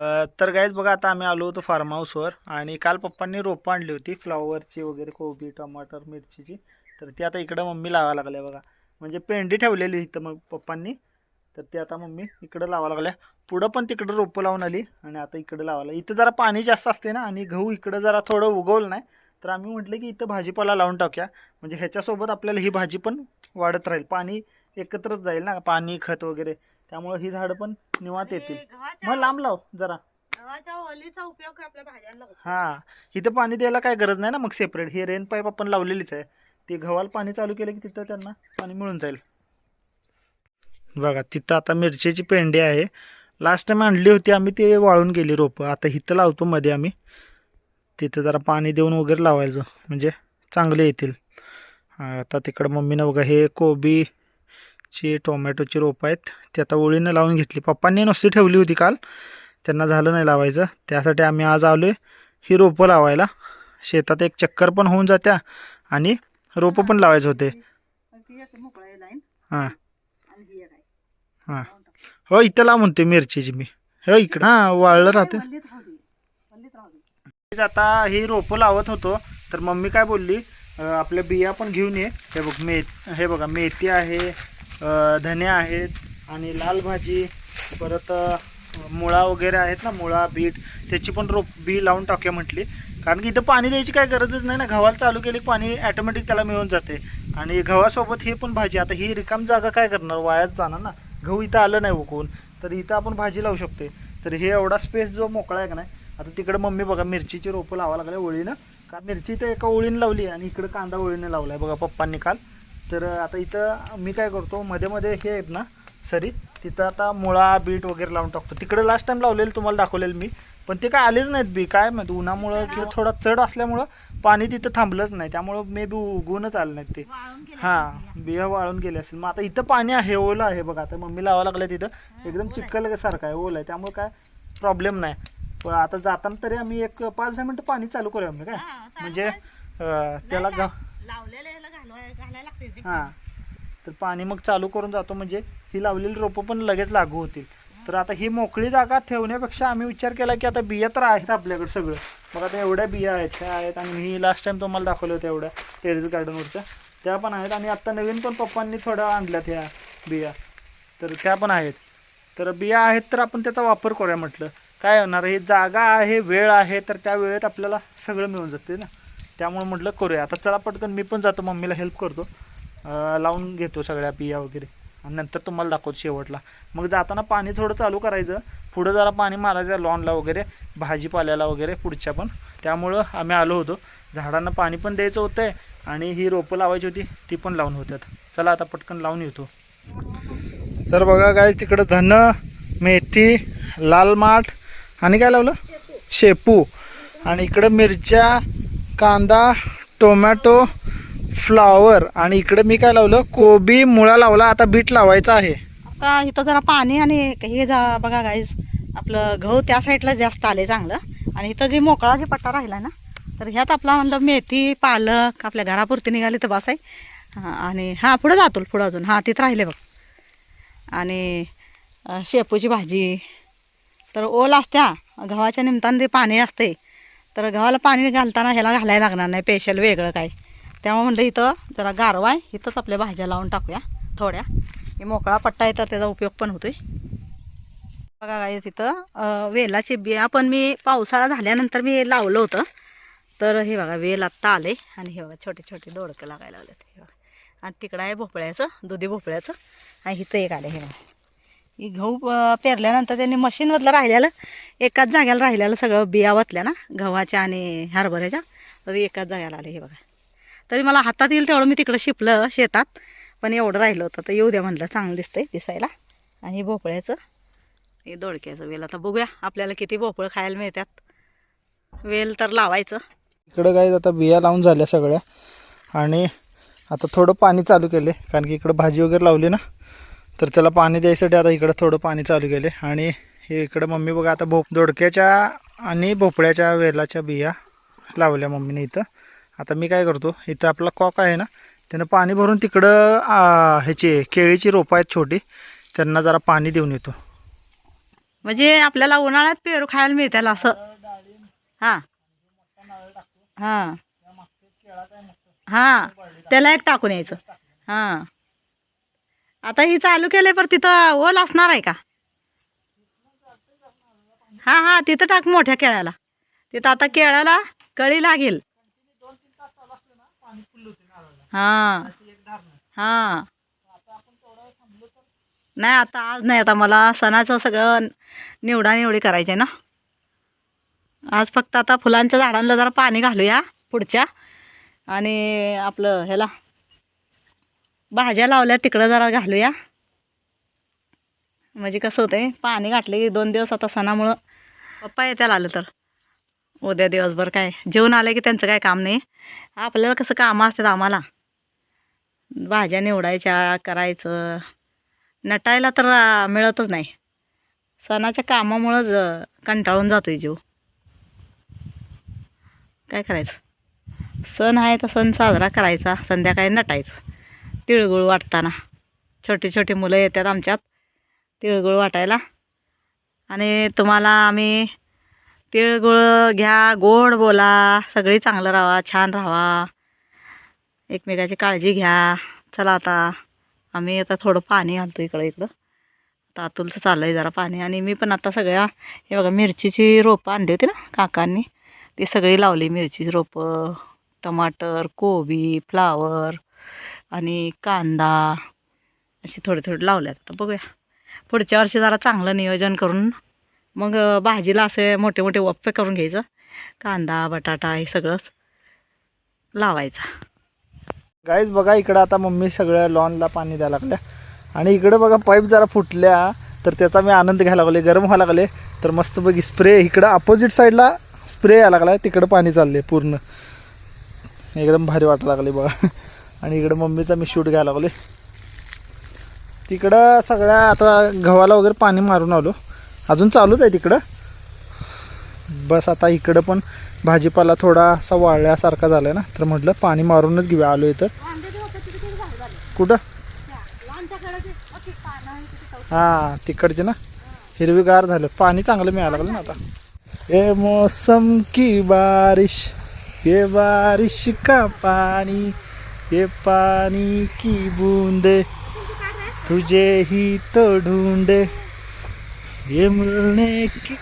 तर गाईज बघा आता आम्ही आलो होतो फार्म हाऊसवर आणि काल पप्पांनी रोपं आणली होती फ्लॉवरची वगैरे कोबी टमाटर मिरचीची. तर ती आता इकडं मम्मी लावा लागल्या बघा. म्हणजे पेंडी ठेवलेली इथं मग पप्पांनी. तर ती आता मम्मी इकडं लावा लागल्या. पुढं पण तिकडं रोपं लावून आली आणि आता इकडं लावायला इथं जरा पाणी जास्त असते ना आणि गहू इकडं जरा थोडं उगवलं नाही. तर आम्ही म्हटलं की इथं भाजीपाला लावून टाकूया. म्हणजे ह्याच्यासोबत आपल्याला ही भाजी पण वाढत राहील. पाणी एकत्रच जाईल ना? पाणी खत वगैरे. त्यामुळं ही झाडं पण निवांत येतील. मग लांब लाव जरा. ओलीचा उपयोग आपल्या भाज्यांना होतो हा. इथं पाणी द्यायला काय गरज नाही ना मग सेपरेट ही रेन पाईप आपण लावलेलीच आहे. ते गव्हाला पाणी चालू केलं की तिथं त्यांना पाणी मिळून जाईल. बघा तिथं आता मिरचीची पेंडी आहे. लास्ट टाइम आणली होती आम्ही ते वाळून गेली रोपं. आता इथं लावतो मध्ये आम्ही. तिथं जरा पाणी देऊन वगैरे लावायचं म्हणजे चांगले येतील. आता तिकडं मम्मीनं बघा हे कोबीची टोमॅटोची रोपं आहेत ते आता ओळीनं लावून घेतली. पप्पांनी नुसती ठेवली होती काल त्यांना झालं नाही लावायचं. त्यासाठी आम्ही आज आलो आहे ही रोपं लावायला. शेतात एक चक्कर पण होऊन जात्या आणि रोपं पण लावायचे होते. हां. हां. हो इथं लावून म्हणते मिरचीची मी. हो इकडं. हां वाळलं राहते आता ही रोपं लावत होतो तर मम्मी काय बोलली आपल्या बिया पण घेऊन ये. हे बघ मे हे बघा मेथी आहे धने आहेत आणि लाल भाजी परत मुळा वगैरे आहेत ना मुळा बीट त्याची पण रोप बी लावून टाकूया म्हटली. कारण की इथं पाणी द्यायची काय गरजच नाही ना गव्हाला चालू केली की पाणी ॲटोमॅटिक त्याला मिळून जाते. आणि गव्हासोबत ही पण भाजी आता ही रिकाम जागा काय करणार? वायाच जाणार ना. गहू इथं आलं नाही उकवून तर इथं आपण भाजी लावू शकते तर हे एवढा स्पेस जो मोकळा आहे का नाही आता तिकडे मम्मी बघा मिरचीची रोपं लावा लागले ओळीनं. का मिरची तर एका ओळीनं लावली आणि इकडे कांदा ओळीनं लावलाय. बघा पप्पांनी काल. तर आता इथं मी काय करतो मध्ये मध्ये हे आहेत ना सरी तिथं आता मुळा बीट वगैरे लावून टाकतो. तिकडे लास्ट टाइम लावलेलं तुम्हाला दाखवलेलं मी. पण ते काय आलेच नाहीत बी. काय माहिती उन्हामुळं किंवा थोडा चढ असल्यामुळं पाणी तिथं थांबलंच नाही. त्यामुळं मे बी उगवूनच आलं नाहीत ते. हां बिया वाळून गेले असेल मग आता इथं पाणी आहे ओलं आहे बघा. आता मम्मी लावा लागलं तिथं. एकदम चिक्कल सारखं आहे ओलं आहे. त्यामुळे काय प्रॉब्लेम नाही. पण आता जाताना तरी आम्ही एक पाच दहा मिनटं पाणी चालू करूया आम्ही काय? हा, चालू म्हणजे अं, त्याला गा लावलेलं ह्याला घालवाय घालायला लागते ते. हां. तर पाणी मग चालू करून जातो म्हणजे ही लावलेली रोपं पण लगेच लागू होतील. तर आता ही मोकळी जागा ठेवण्यापेक्षा आम्ही विचार केला की आता बिया तर आहेत आपल्याकडे सगळं. मग आता एवढ्या बिया आहेत त्या आहेत आणि मी लास्ट टाइम तुम्हाला दाखवल्या होत्या एवढ्या टेरेस गार्डनवरच्या त्या पण आहेत आणि आत्ता नवीन पण पप्पांनी थोड्या आणल्यात ह्या बिया. तर त्या पण आहेत. तर बिया आहेत तर आपण त्याचा वापर करूया म्हटलं. काय होणार ही जागा आहे वेळ आहे तर त्या वेळेत आपल्याला सगळं मिळून जाते ना. त्यामुळे म्हटलं करूया. आता चला पटकन मी पण जातो मम्मीला हेल्प करतो. लावून घेतो सगळ्या बिया वगैरे. आणि नंतर तुम्हाला दाखवतो शेवटला. मग जाताना पाणी थोडं चालू करायचं. पुढं जरा पाणी मारायचं लॉनला वगैरे भाजीपाल्याला वगैरे पुढच्या पण. त्यामुळं आम्ही आलो होतो. झाडांना पाणी पण द्यायचं होतं आहे आणि ही रोपं लावायची होती ती पण लावून होत्यात. चला आता पटकन लावून येतो. सर बघा काय तिकडं धन मेथी लाल माठ आणि काय लावलं? शेपू. आणि इकडं मिरच्या कांदा टोमॅटो फ्लावर. आणि इकडं मी काय लावलं? कोबी मुळा लावला. आता बीट लावायचा आहे. आता इथं जरा पाणी आणि हे जा बघा गाईज आपलं गहू त्या साईडला जास्त आले चांगलं. आणि इथं जे मोकळा जे पट्टा राहिला ना तर ह्यात आपला म्हणलं मेथी पालक आपल्या घरापुरती निघाली तर बस आहे. हां आणि हां पुढं जातो पुढं अजून. हां तिथं राहिले बघ. आणि शेपूची भाजी. तर ओल असत्या. गव्हाच्या निमतानं ते पाणी असते तर गव्हाला पाणी घालताना ह्याला घालायला लागणार नाही. स्पेशल वेगळं काय. त्यामुळे म्हणलं इथं जरा गारवा आहे इथंच आपल्या भाज्या लावून टाकूया थोड्या. हे मोकळा पट्टा आहे तर त्याचा उपयोग पण होतोय. बघा गायच इथं अं, वेलाची बिया पण मी पावसाळा झाल्यानंतर मी लावलं होतं. तर हे बघा वेल आत्ता आले आणि हे बघा छोटे छोटे दोडकं लागायला लागले हे बघा. आणि तिकडं आहे भोपळ्याचं दुधी भोपळ्याचं. आणि इथं एक आलं हे बघा. गहू पेरल्यानंतर त्यांनी मशीनमधलं राहिलेलं एकाच जाग्याला राहिलेलं सगळं बिया वतल्या ना गव्हाच्या आणि हरभऱ्याच्या. तर एकाच जाग्याला आले हे बघा. तरी मला हातात येईल तेवढं मी तिकडं शिपलं शेतात पण एवढं राहिलं होतं. तर येऊ द्या म्हणलं चांगलं दिसतंय दिसायला. आणि भोपळ्याचं हे दोडक्याचं वेल. आता बघूया आपल्याला किती भोपळं खायला मिळतात. वेल तर लावायचं. इकडं काय आता बिया लावून झाल्या सगळ्या. आणि आता थोडं पाणी चालू केले कारण की इकडं भाजी वगैरे लावली ना. तर त्याला पाणी द्यायसाठी आता इकडं थोडं पाणी चालू केले. आणि हे इकडं मम्मी बघा आता भोप दोडक्याच्या आणि भोपळ्याच्या वेलाच्या बिया लावल्या मम्मीने इथं. आता मी काय करतो इथं आपला कॉक आहे ना त्यानं पाणी भरून तिकडं ह्याची केळीची रोपं आहेत छोटी त्यांना जरा पाणी देऊन येतो. म्हणजे आपल्याला उन्हाळ्यात पेरू खायला मिळतील असं. हां. हां. हां. त्याला एक टाकून यायचं. हां. आता ही चालू केले पर तिथं ओल असणार आहे का? हां हां तिथं टाक मोठ्या केळ्याला. तिथं आता केळ्याला कळी लागेल. हां. हां. नाही आता आज नाही आता मला सणाचं सगळं निवडा निवडी करायचं आहे ना. आज फक्त आता फुलांच्या झाडांना जरा पाणी घालूया पुढच्या. आणि आपलं ह्याला भाज्या लावल्या तिकडं जरा घालूया. म्हणजे कसं होतंय पाणी घातले की दोन दिवस आता सणामुळं पप्पा येत्याला आलं तर. उद्या दिवसभर काय जेवण आलं की त्यांचं काय काम नाही. आपल्याला कसं कामं असतात आम्हाला. भाज्या निवडायच्या करायचं. नटायला तर मिळतच नाही. सणाच्या कामामुळंच अ, कंटाळून जातोय जीव. काय करायचं? सण आहे तर सण साजरा करायचा संध्याकाळी नटायचं. तिळगुळ वाटताना. छोटी छोटी मुलं येतात आमच्यात तिळगुळ वाटायला. आणि तुम्हाला आम्ही तिळगुळ घ्या गोड बोला सगळी चांगलं राहा छान राहा. एकमेकाची काळजी घ्या. चला आता आम्ही आता थोडं पाणी घालतो इकडं इकडं. आता अतुलचं चाललं आहे जरा पाणी. आणि मी पण आता सगळ्या हे बघा मिरचीची रोपं आणली होती ना काकांनी. ती सगळी लावली मिरचीची रोपं. टमाटर कोबी फ्लावर आणि कांदा अशी थोडे थोडे लावल्यात. आता बघूया. पुढच्या वर्षी जरा चांगलं नियोजन करून मग भाजीला असे मोठे मोठे वप्पे करून घ्यायचं. कांदा बटाटा हे सगळंच लावायचं. गाईज बघा इकडं आता मम्मी सगळ्या लॉनला पाणी द्यायला लागल्या. आणि इकडं बघा पाईप जरा फुटल्या तर त्याचा मी आनंद घ्यायला लागले गरम व्हायला लागले. तर मस्त स्प्रे इकडं अपोजिट साईडला स्प्रे यायला लागला तिकडं पाणी चालले पूर्ण. एकदम भारी वाटायला लागले बघा. आणि इकडं मम्मीचा मी शूट घ्यायला लागलो तिकडं सगळ्या आता गव्हाला वगैरे पाणी मारून आलो. अजून चालूच आहे तिकडं. बस आता इकडं पण भाजीपाला थोडासा वाळल्यासारखा झाला आहे ना. तर म्हटलं पाणी मारूनच घेऊया आलो इथं. कुठं? हां तिकडचे ना. हिरवीगार झालं. पाणी चांगलं मिळायला लागलं ना आता. ए मौसम की बारिश ये बारिश का पाणी? ये पानी की बूंदे तुझे ही तो ढूंढे. ये मिळणे की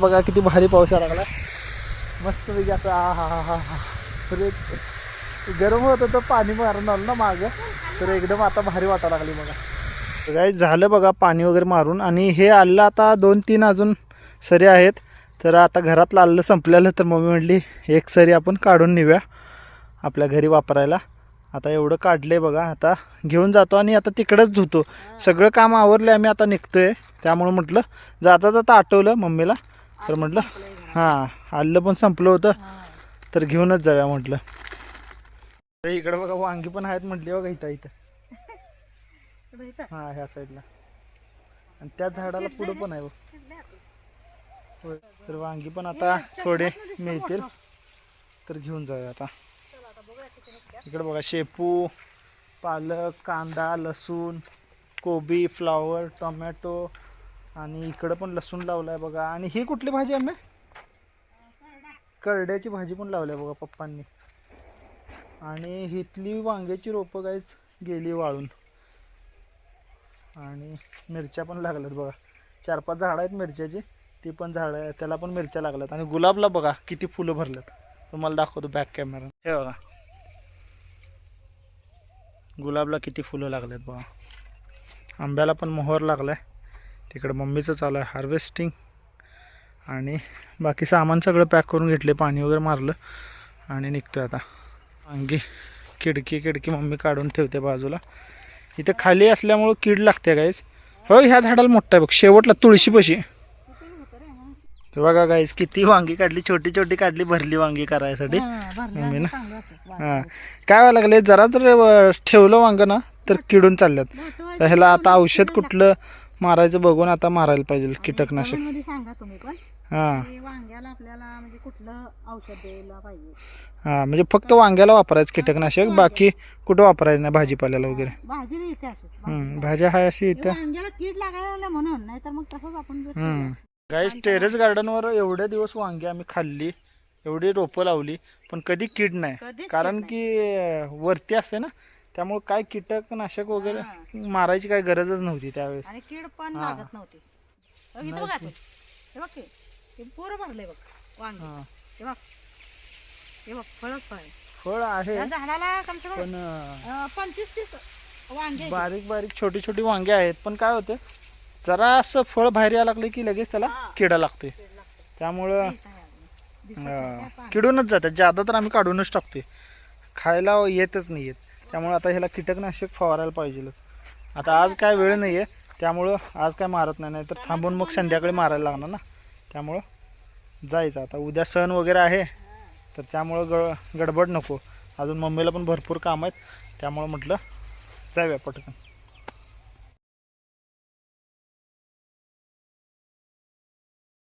बघा किती भारी पाऊस यायला लागला. मस्त पैकी असं हा हा हा हा. गरम होत होतं पाणी मारून आलं ना मागं. तर एकदम आता भारी वाटायला लागली बघा. काय झालं बघा पाणी वगैरे मारून. आणि हे आलं आता दोन तीन अजून सरी आहेत. तर आता घरातलं आलं संपलेलं. तर मम्मी म्हटली एक सरी आपण काढून नेऊया. आपल्या घरी वापरायला. आता एवढं काढलं आहे बघा. आता घेऊन जातो आणि आता तिकडंच धुतो. सगळं काम आवरलं आम्ही आता निघतोय. त्यामुळं म्हटलं जाता जाता आठवलं मम्मीला. तर म्हटलं हां आलं पण संपलं होतं. तर घेऊनच जाऊया म्हटलं. तर इकडं बघा वांगी पण आहेत म्हटली बघा इथं इथं. हां ह्या साईडला. आणि त्याच झाडाला पुढं पण आहे बघ. तर वांगी पण आता थोडे मिळतील. तर घेऊन जाऊया आता. इकडे बघा शेपू पालक कांदा लसूण कोबी फ्लॉवर टोमॅटो आणि इकडं पण लसूण लावलाय बघा. आणि ही कुठली भाजी आम्ही? करड्याची भाजी पण लावली आहे बघा पप्पांनी. आणि हिथली वांग्याची रोपं काहीच गेली वाळून. आणि मिरच्या पण लागल्यात बघा. चार पाच झाडं आहेत मिरच्याची. ती पण झाडं आहे त्याला पण मिरच्या लागल्यात. आणि गुलाबला बघा किती फुलं भरल्यात. तुम्हाला दाखवतो बॅक कॅमेरा हे बघा. गुलाबला किती फुलं लागलेत बा आंब्याला पण मोहर लागलाय. तिकडं मम्मीचं चालू आहे हार्वेस्टिंग आणि बाकी सामान सगळं पॅक करून घेतले पाणी वगैरे मारलं आणि निघतो आता. वांगी खिडकी खिडकी मम्मी काढून ठेवते बाजूला. इथं खाली असल्यामुळं कीड लागते गाईज हो ह्या झाडाला मोठा आहे बघ. शेवटला तुळशीपाशी. तर बघा गाईज किती वांगी काढली छोटी छोटी काढली भरली वांगी करायसाठी. मम्मी ना? हां. काय व्हायला लागले जरा जर ठेवलं वांग ना तर किडून चालल्यात. तर ह्याला आता औषध कुठलं मारायचं बघून आता मारायला पाहिजे कीटकनाशक. हां. आपल्याला म्हणजे हां म्हणजे फक्त वांग्याला वापरायचं कीटकनाशक बाकी कुठं वापरायचं नाही भाजीपाल्याला वगैरे. भाजी भाज्या हाय अशी हे गाईस टेरेस गार्डनवर एवढे दिवस वांगी आम्ही खाल्ली एवढी रोपं लावली पण कधी कीड नाही. कारण की वरती असते ना त्यामुळे काय कीटकनाशक वगैरे मारायची काही गरजच नव्हती त्यावेळेस. आणि कीड पण. लागत नव्हती. बघ इथं बघा ते. बघ ते पोरं भरले बघ वांगे. हा. बघ. हे बघ फळच फळ आहे. फळ आहे या झाडाला कम से कम पण पंचवीस तीस वांगे. बारीक बारीक छोटी छोटी वांगे आहेत पण काय होतं जरा असं फळ बाहेर यायला लागले की लगेच त्याला किडा लागतोय. लागते. त्यामुळं. किडूनच जातात. जादा तर आम्ही काढूनच टाकतोय. खायला येतच नाही येत त्यामुळे आता ह्याला कीटकनाशक फवारायला पाहिजेलच. आता आज काय वेळ नाही आहे त्यामुळं आज काय मारत नाही नाहीतर थांबून मग संध्याकाळी मारायला लागणार ना. त्यामुळं जायचं. आता उद्या सण वगैरे आहे तर त्यामुळं ग गडबड नको. अजून मम्मीला पण भरपूर काम आहेत. त्यामुळं म्हटलं जाऊया पटकन.